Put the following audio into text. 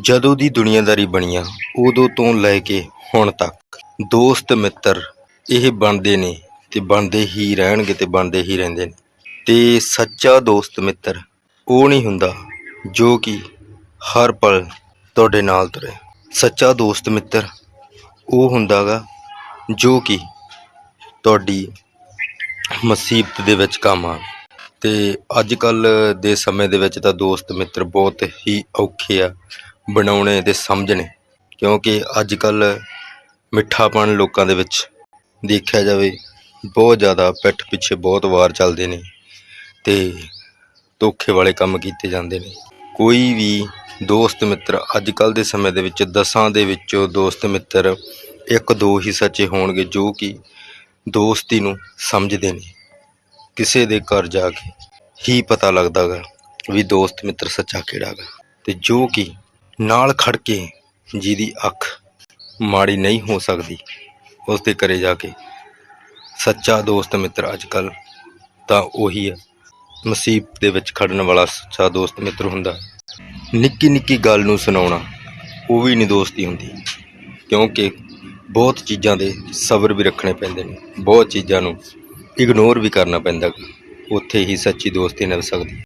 ਜਦੋਂ ਦੀ ਦੁਨੀਆਦਾਰੀ ਬਣੀਆਂ ਉਦੋਂ ਤੋਂ ਲੈ ਕੇ ਹੁਣ ਤੱਕ ਦੋਸਤ ਮਿੱਤਰ ਇਹ ਬਣਦੇ ਨੇ ਤੇ ਬਣਦੇ ਹੀ ਰਹਿਣਗੇ ਤੇ ਬਣਦੇ ਹੀ ਰਹਿੰਦੇ ਨੇ। ਤੇ ਸੱਚਾ ਦੋਸਤ ਮਿੱਤਰ ਉਹ ਨਹੀਂ ਹੁੰਦਾ ਜੋ ਕਿ ਹਰ ਪਲ ਤੁਹਾਡੇ ਨਾਲ ਤੁਰੇ। ਸੱਚਾ ਦੋਸਤ ਮਿੱਤਰ ਉਹ ਹੁੰਦਾਗਾ ਜੋ ਕਿ ਤੁਹਾਡੀ ਮੁਸੀਬਤ ਦੇ ਵਿੱਚ ਕੰਮ ਆ ਤੇ ਅੱਜ ਕੱਲ ਦੇ ਸਮੇਂ ਦੇ ਵਿੱਚ ਤਾਂ ਦੋਸਤ ਮਿੱਤਰ ਬਹੁਤ ਹੀ ਔਖੇ ਆ। ਬਣਾਉਣੇ ਤੇ ਸਮਝਣੇ, ਕਿਉਂਕਿ ਅੱਜ ਕੱਲ ਮਿੱਠਾਪਣ ਲੋਕਾਂ ਦੇ ਵਿੱਚ ਦੇਖਿਆ ਜਾਵੇ, ਬਹੁਤ ਜ਼ਿਆਦਾ ਪਿੱਠ ਪਿੱਛੇ ਬਹੁਤ ਵਾਰ ਚੱਲਦੇ ਨੇ ਤੇ ਧੋਖੇ ਵਾਲੇ ਕੰਮ ਕੀਤੇ ਜਾਂਦੇ ਨੇ। ਕੋਈ ਵੀ ਦੋਸਤ ਮਿੱਤਰ ਅੱਜ ਕੱਲ ਦੇ ਸਮੇਂ ਦੇ ਵਿੱਚ, ਦਸਾਂ ਦੇ ਵਿੱਚੋਂ ਦੋਸਤ ਮਿੱਤਰ ਇੱਕ ਦੋ ਹੀ ਸੱਚੇ ਹੋਣਗੇ, ਜੋ ਕਿ ਦੋਸਤੀ ਨੂੰ ਸਮਝਦੇ ਨੇ। ਕਿਸੇ ਦੇ ਘਰ ਜਾ ਕੇ ਹੀ ਪਤਾ ਲੱਗਦਾ ਗਾ ਵੀ ਦੋਸਤ ਮਿੱਤਰ ਸੱਚਾ ਕਿਹੜਾ ਗਾ। ਤੇ ਜੋ ਕਿ ਨਾਲ ਖੜ ਕੇ ਜਿਹਦੀ ਅੱਖ ਮਾੜੀ ਨਹੀਂ ਹੋ ਸਕਦੀ ਉਸ ਦੇ ਘਰੇ ਜਾ ਕੇ ਸੱਚਾ ਦੋਸਤ ਮਿੱਤਰ ਅੱਜ ਕੱਲ ਤਾਂ ਉਹੀ ਹੈ। ਮੁਸੀਬਤ ਦੇ ਵਿੱਚ ਖੜਨ ਵਾਲਾ ਸੱਚਾ ਦੋਸਤ ਮਿੱਤਰ ਹੁੰਦਾ। ਨਿੱਕੀ ਨਿੱਕੀ ਗੱਲ ਨੂੰ ਸੁਣਾਉਣਾ ਉਹ ਵੀ ਨਹੀਂ ਦੋਸਤੀ ਹੁੰਦੀ, ਕਿਉਂਕਿ ਬਹੁਤ ਚੀਜ਼ਾਂ ਦੇ ਸਬਰ ਵੀ ਰੱਖਣੇ ਪੈਂਦੇ ਨੇ। ਬਹੁਤ ਚੀਜ਼ਾਂ ਨੂੰ ਇਗਨੋਰ ਵੀ ਕਰਨਾ ਪੈਂਦਾ ਉੱਥੇ ਹੀ ਸੱਚੀ ਦੋਸਤੀ ਨਿਭ ਸਕਦੀ।